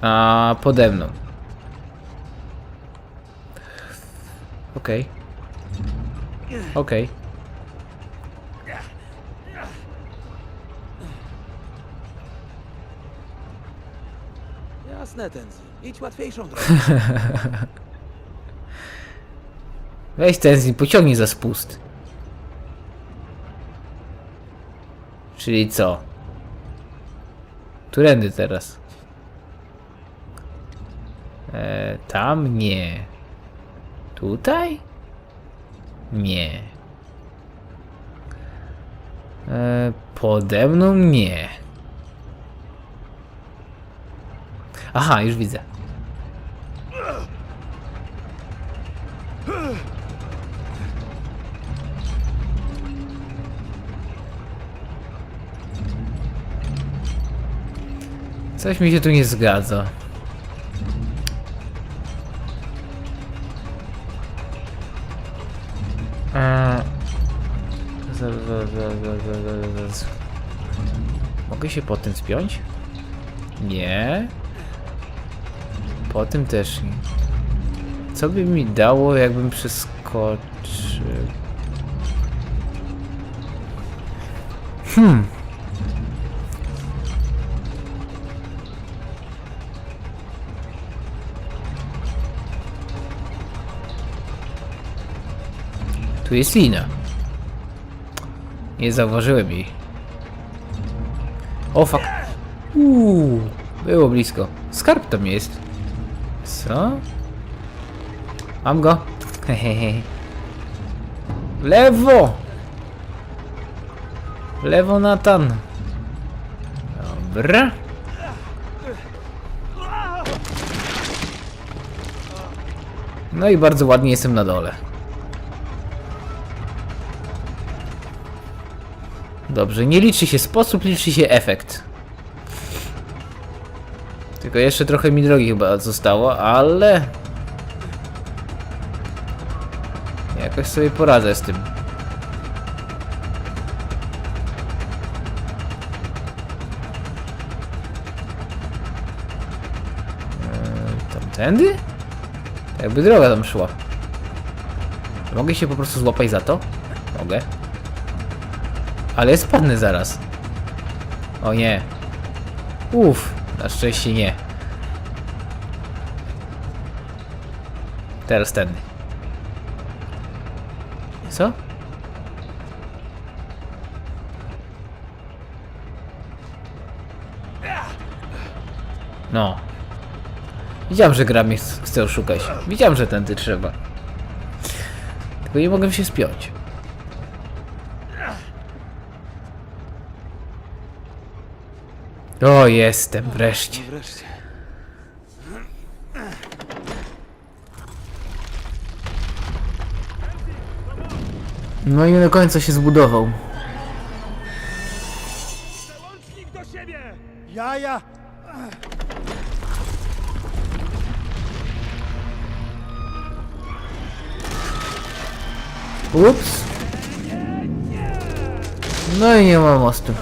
A pode mną. Okej. Okej. Jasne, Tenzi. Idź łatwiejszą drogą. Weź ten z nim, pociągnij za spust. Czyli co? Którędy teraz? E, tam nie. Tutaj? Nie. E, pode mną nie. Aha, już widzę. Coś mi się tu nie zgadza. Eee, za- za- Mogę się po tym spiąć? Nie. Po tym też nie. Co by mi dało, jakbym przeskoczył? Hmm. Tu jest lina. Nie zauważyłem jej. O fuck. Uuu, było blisko. Skarb tam jest. Co? Mam go. Hehehe. Lewo! Lewo Natan. Dobra. No i bardzo ładnie jestem na dole. Dobrze, nie liczy się sposób, liczy się efekt. Tylko jeszcze trochę mi drogi chyba zostało, ale... Jakoś sobie poradzę z tym. Eee, Tamtędy? Jakby droga tam szła. Mogę się po prostu złapać za to? Mogę. Ale spadnę zaraz. O nie. Uff, na szczęście nie. Teraz ten. Co? No. Widziałem, że gra mnie ch- chce oszukać. Widziałem, że tędy trzeba. Tylko nie mogę się spiąć. O, jestem wreszcie. Wreszcie. No i do końca się zbudował. Załącznik do siebie! Jaja! Ups. No i nie ma mostu.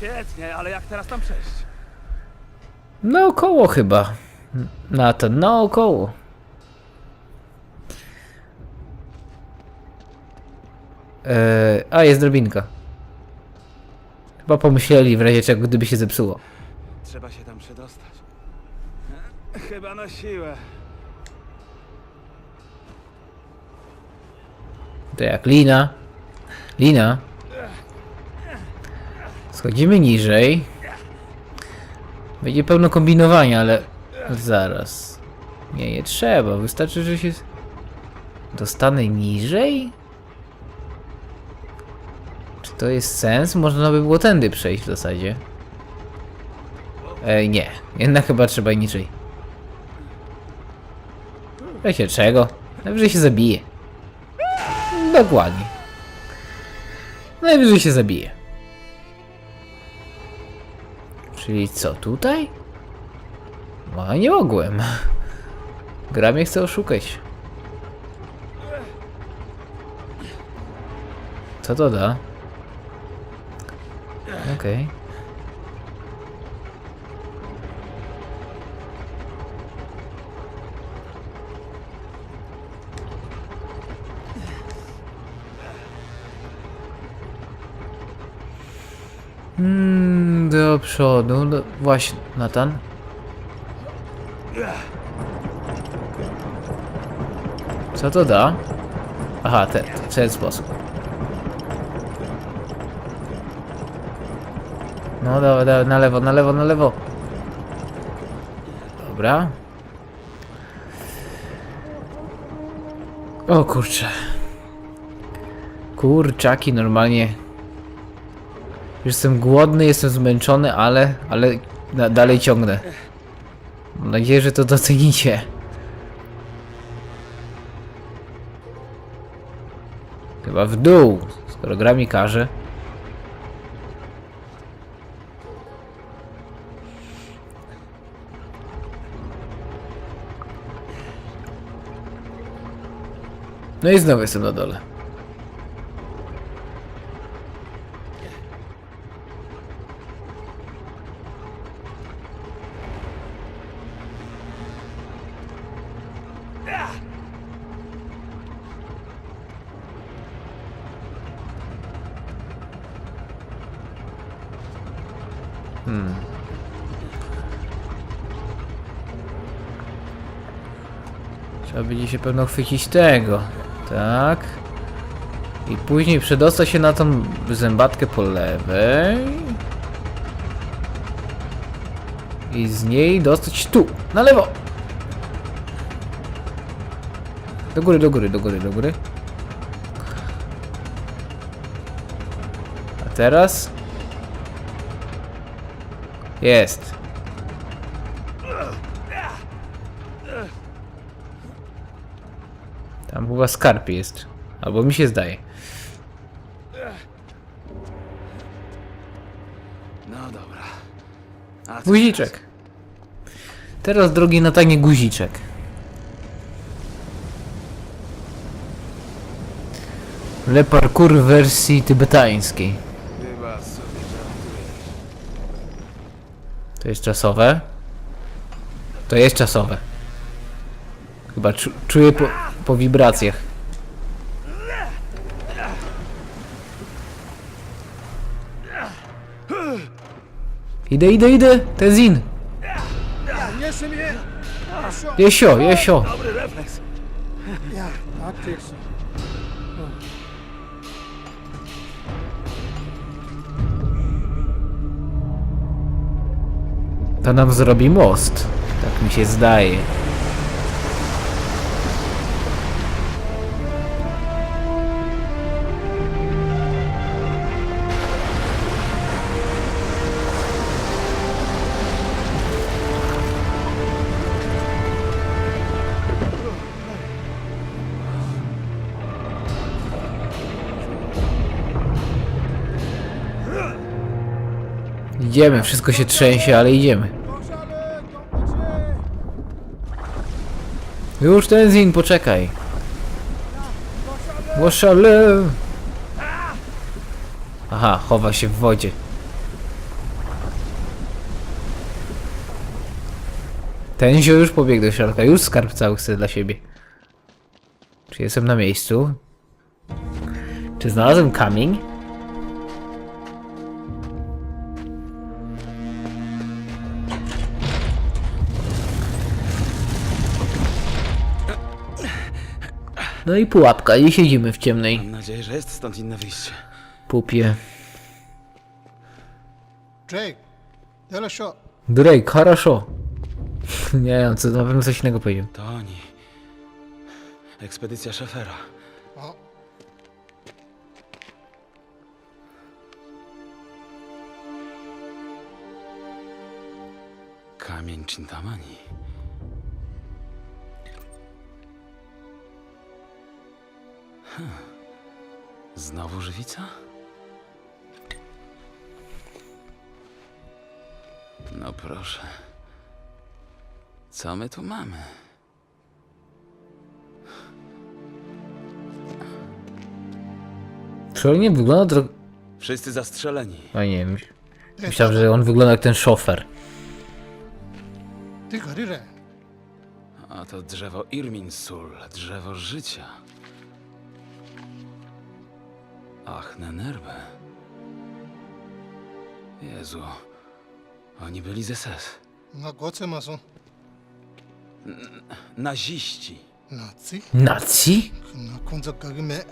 Świetnie, ale jak teraz tam przejść? Naokoło chyba. Na to, naokoło. Eee, a, jest drobinka. Chyba pomyśleli w razie czego, gdyby się zepsuło. Trzeba się tam przedostać. Chyba na siłę. To jak lina. Lina. Schodzimy niżej. Będzie pełno kombinowania, ale zaraz. Nie, nie trzeba. Wystarczy, że się dostanę niżej? Czy to jest sens? Można by było tędy przejść w zasadzie. Ej, nie. Jednak chyba trzeba niżej. Wiecie czego? Najwyżej się zabije. Dokładnie. Najwyżej się zabije. Czyli co, tutaj? No, nie mogłem. Gra mnie chce oszukać. Co to da? Okej. Okay. Hmm do przodu. Do, właśnie, Natan. Co to da? Aha, te, w ten sposób. No dawaj, dawaj, na lewo, na lewo, na lewo. Dobra. O kurczę. Kurczaki normalnie. Już jestem głodny, jestem zmęczony, ale, ale dalej ciągnę. Mam nadzieję, że to docenicie. Chyba w dół, skoro gra mi każe. No i znowu jestem na dole. Trzeba będzie się pewno chwycić tego. Tak. I później przedostać się na tą zębatkę po lewej. I z niej dostać tu, na lewo. Do góry, do góry, do góry, do góry. A teraz? Jest. Tam chyba skarb jest. Albo mi się zdaje. No dobra. A co Guziczek. Teraz drogi Natanie guziczek. Le parkour w wersji tybetańskiej. teraz? Chyba sobie żartujesz. To jest czasowe. To jest czasowe. Chyba czu, czuję po, po wibracjach. Idę, idę, idę! Niesie mnie! Proszę! Jesio, Jesio! Dobry refleks. Ja. To nam zrobi most. Tak mi się zdaje. Idziemy, wszystko się trzęsie, ale idziemy. Już ten zin, poczekaj. Łoszale! Aha, chowa się w wodzie. Ten zio już pobiegł do środka, już skarb cały chce dla siebie. Czy jestem na miejscu? Czy znalazłem kamień? No i pułapka, i siedzimy w ciemnej Mam nadzieję, że jest stąd inne wyjście. pupie. Jake, tyle shot. Drake, хорошо. Nie wiem, co na pewno coś innego powiedział. To oni. Ekspedycja szefera. O, Kamień Chintamani. Znowu żywica? No proszę. Co my tu mamy? Czy on nie wygląda trochę... Wszyscy zastrzeleni. No nie wiem. Myślałem, że on wygląda jak ten szofer. A to drzewo Irminsul, drzewo życia. Ach, Nenerbe. Jezu. Oni byli z SS. Na goce maso. Naziści. Nazi. Nazi? Na konza kagime.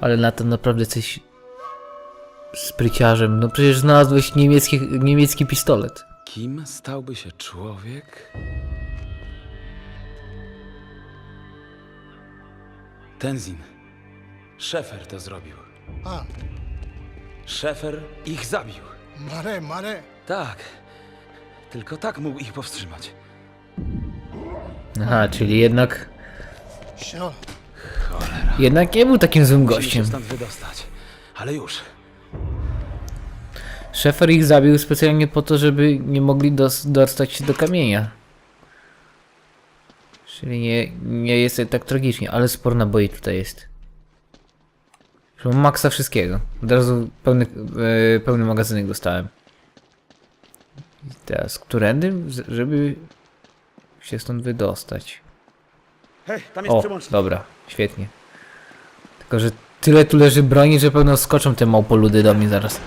Ale na to naprawdę jesteś spryciarzem. No przecież znalazłeś niemiecki, niemiecki pistolet. Kim stałby się człowiek? Tenzin. Szefer to zrobił. A, Szefer ich zabił. mare, mare. Tak. Tylko tak mógł ich powstrzymać. Aha, czyli jednak... Sio. Jednak nie był takim złym Musimy się gościem. stąd wydostać. Ale już. Szefer ich zabił specjalnie po to, żeby nie mogli dos dostać się do kamienia. Czyli nie, nie jest tak tragicznie, ale sporo naboi tutaj jest. Mam maksa wszystkiego. Od razu pełny, e, pełny magazynek dostałem. I teraz, którędy, żeby się stąd wydostać? Hej, tam jest O, przełącznik. dobra, świetnie. Tylko, że tyle tu leży broni, że pewno skoczą te małpoludy do mnie zaraz.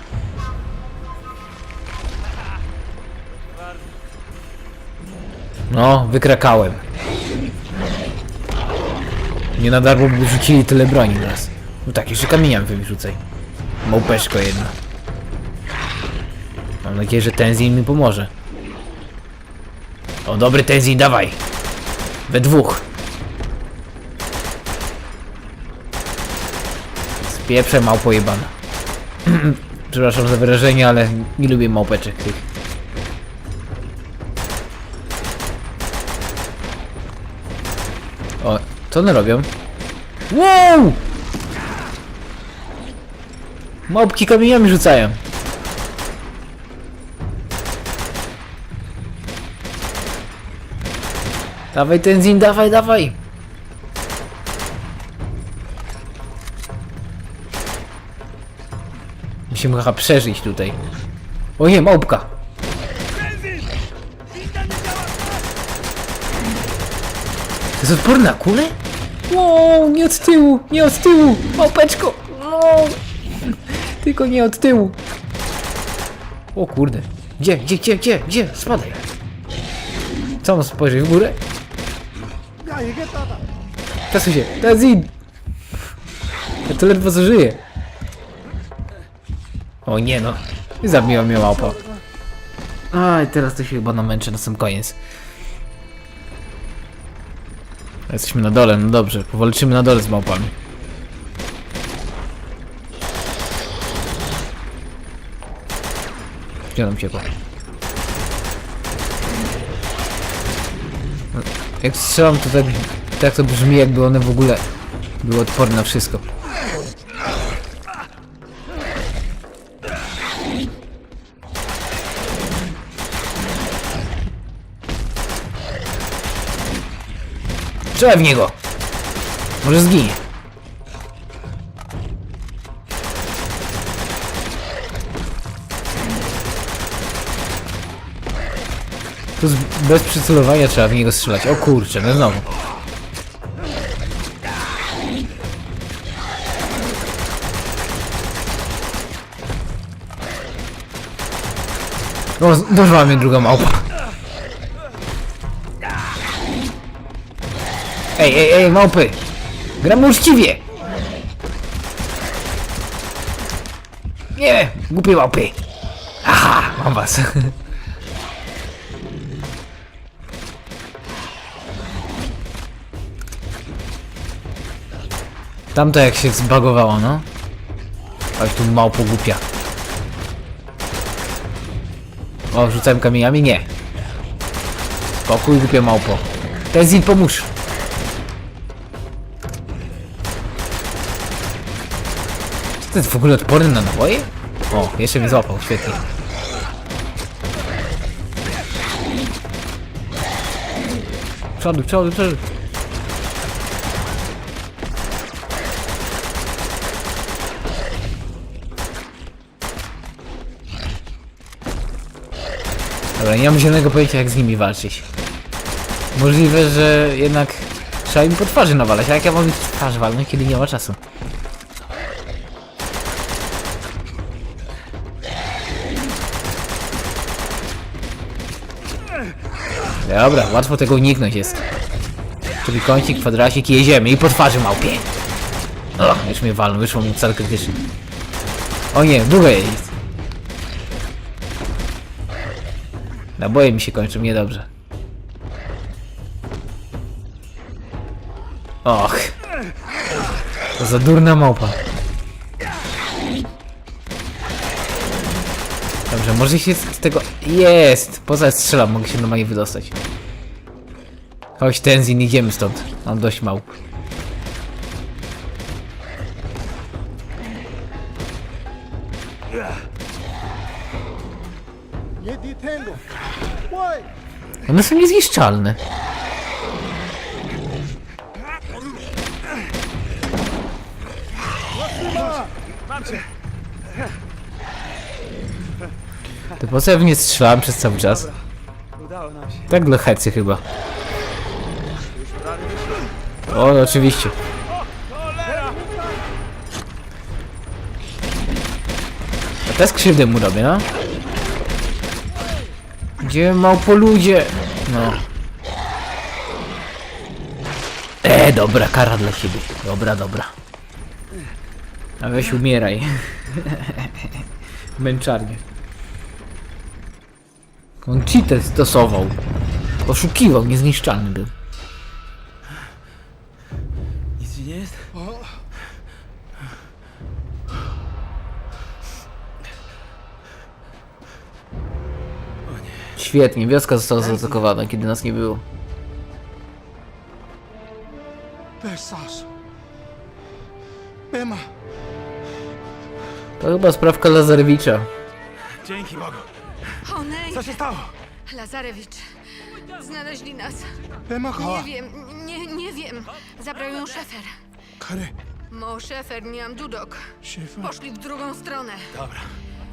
No, wykrakałem. Nie na darmo by rzucili tyle broni teraz. No tak, jeszcze kamieniami wyrzucaj. Małpeczko jedna. Mam nadzieję, że Tenzin mi pomoże. O, dobry Tenzin, dawaj! We dwóch. Spieprze małpo jebana. Przepraszam za wyrażenie, ale nie lubię małpeczek tych. O, co one robią? Wow! Małpki kamieniami rzucają. Dawaj Tenzin, dawaj, dawaj! Musimy chyba przeżyć tutaj. O nie, małpka! jest odporny na kulę? Wow, nie od tyłu, nie od tyłu! Małpeczko! Wow. Tylko nie od tyłu. O kurde. Gdzie, gdzie, gdzie, gdzie, gdzie? Spadaj. Co on spojrzy w górę? Tasuj się, that's in! Ja to ledwo co. O nie no. Zabiła mnie małpa. Aj, teraz to się chyba namęczę na sam koniec. Jesteśmy na dole, no dobrze. Powalczymy na dole z małpami. Nam ciepło? No, Jak strzelam to tak, tak to brzmi jakby one w ogóle były odporne na wszystko. Strzelaj w niego! Może zginie. Tu bez przycelowania trzeba w niego strzelać. O kurczę, no znowu. O, doszła mnie druga małpa. Ej, ej, ej, małpy! Gramy uczciwie! Nie, głupie małpy! Aha, mam was. Tamto jak się zbagowało, no. Aż tu małpo głupia. O, rzucałem kamieniami? Nie. Spokój, głupie małpo. Tenzin, pomóż! To jest w ogóle odporny na naboje? O, jeszcze mnie złapał, świetnie. Przodu, przodu, przodu. Dobra, nie mam zielonego pojęcia jak z nimi walczyć. Możliwe, że jednak trzeba im po twarzy nawalać, a jak ja mam ich twarz walnąć, kiedy nie ma czasu? Dobra, łatwo tego uniknąć jest. Czyli kącik, kwadracik i jedziemy i po twarzy małpie. O, już mnie walną, wyszło mi cel krytyczny. O nie, długo jest. Naboje mi się kończą, niedobrze. Och. To za durna małpa. Dobrze, może się z tego... Jest! Poza strzelam, mogę się normalnie wydostać. Chodź Tenzin, idziemy stąd. Mam dość. Why? One są niezniszczalne. Mam cię! To po co ja w nie strzelałem przez cały czas? Tak dla hecy chyba. O, oczywiście. Cholera! A teraz krzywdę mu robię, no. Gdzie małpo ludzie? No. E, dobra, kara dla ciebie. Dobra, dobra. A weź umieraj. Męczarnie. On cheatę stosował. Oszukiwał, niezniszczalny był. Nic ci nie jest? Świetnie, wioska została zaatakowana, kiedy nas nie było. To chyba sprawka Lazarewicza. Dzięki Bogu. Co się stało? Lazarewicz. Znaleźli nas. Pema Nie wiem, nie, nie wiem. Zabrał ją szefer. Kare. Mo szefer, nie mam dudok. Szefa. Poszli w drugą stronę. Dobra,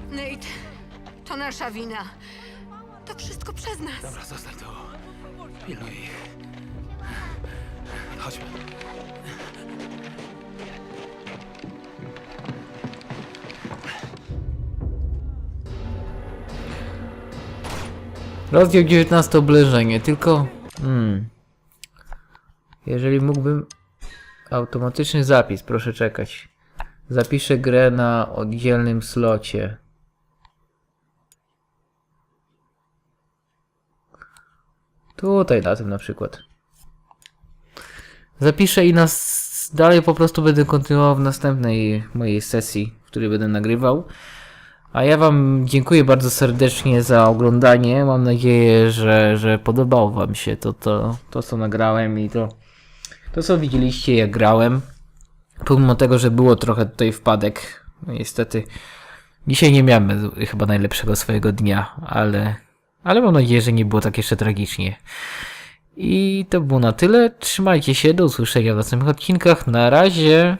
Nate, to nasza wina. To wszystko przez nas. dobra, zostań tu. Pilnuj ich. Chodźmy. Rozdział 19 oblężenie, tylko... Hmm. Jeżeli mógłbym... Automatyczny zapis, proszę czekać. Zapiszę grę na oddzielnym slocie. Tutaj na tym na przykład. Zapiszę i nas dalej po prostu będę kontynuował w następnej mojej sesji, w której będę nagrywał. A ja Wam dziękuję bardzo serdecznie za oglądanie. Mam nadzieję, że, że podobało Wam się to, to, to, co nagrałem i to, to, co widzieliście, jak grałem. Pomimo tego, że było trochę tutaj wpadek, no niestety dzisiaj nie miałem chyba najlepszego swojego dnia, ale, ale mam nadzieję, że nie było tak jeszcze tragicznie. I to było na tyle. Trzymajcie się, do usłyszenia w następnych odcinkach. Na razie.